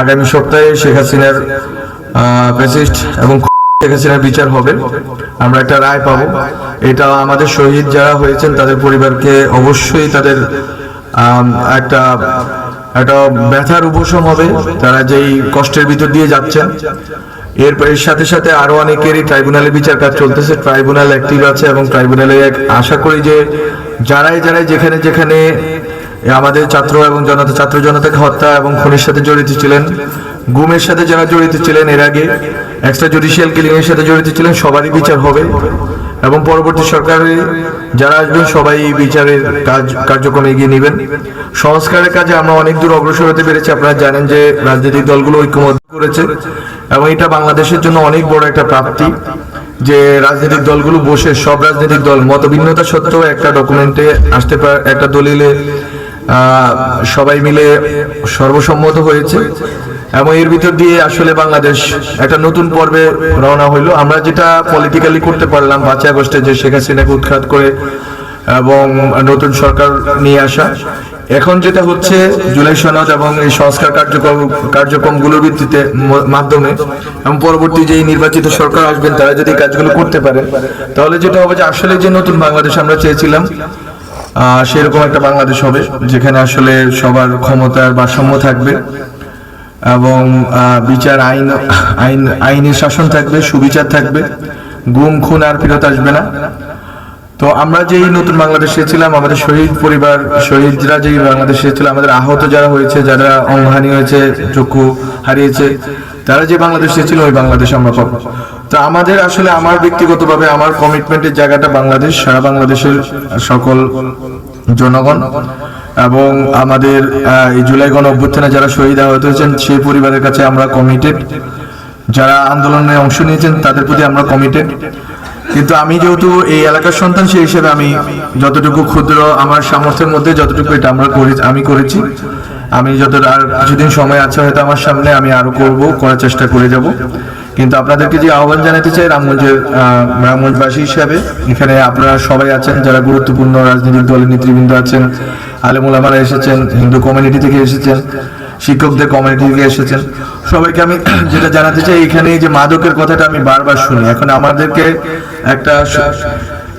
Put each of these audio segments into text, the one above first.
আগামী সপ্তাহে শেখ হাসিনার প্রেসিস্ট এবং শেখ হাসিনার বিচার হবে। আমরা একটা রায় পাবো। এটা আমাদের শহীদ যারা হয়েছেন, তাদের পরিবারকে অবশ্যই তাদের একটা একটা ব্যথার উপশম হবে। তারা যেই কষ্টের ভিতর দিয়ে যাচ্ছেন, এর সাথে সাথে আরও অনেকেরই ট্রাইব্যুনালে বিচার কাজ চলতেছে। ট্রাইব্যুনাল অ্যাক্টিভ আছে এবং ট্রাইব্যুনালে আশা করি যে যারাই যারাই যেখানে যেখানে আমাদের ছাত্র এবং জনতা, ছাত্র জনতাকে হত্যা এবং খুনের সাথে জড়িত ছিলেন, গুমের সাথে যারা জড়িত ছিলেন এর আগে এক্সট্রা জুডিশিয়াল কিলিং এর সাথে জড়িত ছিলেন, সবারই বিচার হবে এবং পরবর্তী সরকারে যারা আসবেন, সবাই এই বিচারের কাজ, কার্যক্রমে এগিয়ে নেবেন। সংস্কারের কাজে আমরা অনেক দূর অগ্রসর হতে পেরেছি। আপনারা জানেন যে রাজনৈতিক দলগুলো ঐক্যমত করেছে এবং এটা বাংলাদেশের জন্য অনেক বড় একটা প্রাপ্তি যে রাজনৈতিক দলগুলো বসে, সব রাজনৈতিক দল মতভিন্নতা সত্ত্বেও একটা ডকুমেন্টে আসতে পারে, একটা দলিলে সবাই মিলে সর্বসম্মত হয়েছে। এবং এর ভিতর দিয়ে আসলে বাংলাদেশ একটা নতুন পর্বে রওনা হইল। আমরা যেটা পলিটিক্যালি করতে পারলাম পাঁচই আগস্টে যে শেখ হাসিনাকে উৎখাত করে এবং নতুন সরকার নিয়ে আসা। এখন যেটা হচ্ছে জুলাই সনদ এবং এই সংস্কার কার্যক্রম কার্যক্রমগুলোর ভিত্তিতে মাধ্যমে এবং পরবর্তী যে নির্বাচিত সরকার আসবেন, তারা যদি কাজগুলো করতে পারে, তাহলে যেটা হবে যে আসলে যে নতুন বাংলাদেশ আমরা চেয়েছিলাম সেরকম একটা বাংলাদেশ হবে, যেখানে আসলে সবার ক্ষমতার ভারসাম্য থাকবে এবং বিচার আইন আইন, আইনের শাসন থাকবে, সুবিচার থাকবে, গুম, খুন আর ফেরত আসবে না। তো আমরা যেই নতুন বাংলাদেশে ছিলাম, আমাদের শহীদ পরিবার, শহীদরা যেই বাংলাদেশে ছিল, আমাদের আহত যারা হয়েছে, যারা অঙ্গহানি হয়েছে, চক্ষু হারিয়েছে, তারা যে বাংলাদেশে ছিল, ওই বাংলাদেশ আমরা পাবো। তো আমাদের আসলে আমার ব্যক্তিগতভাবে আমার কমিটমেন্টের জায়গাটা বাংলাদেশ, সারা বাংলাদেশের সকল জনগণ এবং আমাদের এই জুলাই গণ অভ্যুত্থানে যারা শহীদ আহত হয়েছেন, সেই পরিবারের কাছে আমরা কমিটেড যারা আন্দোলনে অংশ নিয়েছেন, তাদের প্রতি আমরা কমিটেড কিন্তু আমি যেহেতু এই এলাকার সন্তান, সেই হিসেবে আমি যতটুকু ক্ষুদ্র আমার সামর্থ্যের মধ্যে যতটুকু এটা আমরা করি, আমি করেছি। আমি যত আর কিছুদিন সময় আছে হয়তো আমার সামনে, আমি আরও করব, করার চেষ্টা করে যাব। কিন্তু আপনাদেরকে যে আহ্বান জানাতে চাই রামগঞ্জের রামগঞ্জবাসী হিসাবে, এখানে আপনারা সবাই আছেন, যারা গুরুত্বপূর্ণ রাজনৈতিক দলের নেতৃবৃন্দ আছেন আলেমুলামারা এসেছেন, হিন্দু কমিউনিটি থেকে এসেছেন, শিক্ষকদের কমিউনিটি থেকে এসেছেন। সবাইকে আমি যেটা জানাতে চাই, এখানে যে মাদকের কথাটা আমি বারবার শুনি, এখন আমাদেরকে একটা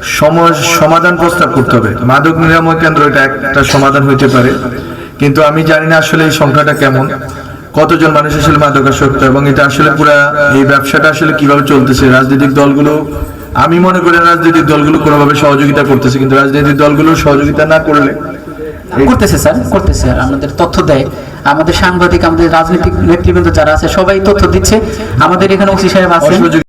সম- সমাধান প্রস্তাব করতে হবে। মাদক নিরাময় কেন্দ্র এটা একটা সমাধান হইতে পারে, কিন্তু আমি জানি না আসলে এই সংখ্যাটা কেমন। কতজন মানুষ আসলে মাদকাসক্ত এবং এটা আসলে পুরা এই ব্যবসাটা আসলে কীভাবে চলতেছে? রাজনৈতিক দলগুলো আমি মনে করি রাজনৈতিক দলগুলো কোনোভাবে সহযোগিতা করতেছে কিন্তু রাজনৈতিক দলগুলো সহযোগিতা না করলে করতেছে স্যার করতেছে আর আমাদের তথ্য দেয়। আমাদের সাংবাদিক আমাদের রাজনৈতিক নেতৃবৃন্দ যারা আছে সবাই তথ্য দিচ্ছে। আমাদের এখানে ওসি সাহেব অসহযোগিতা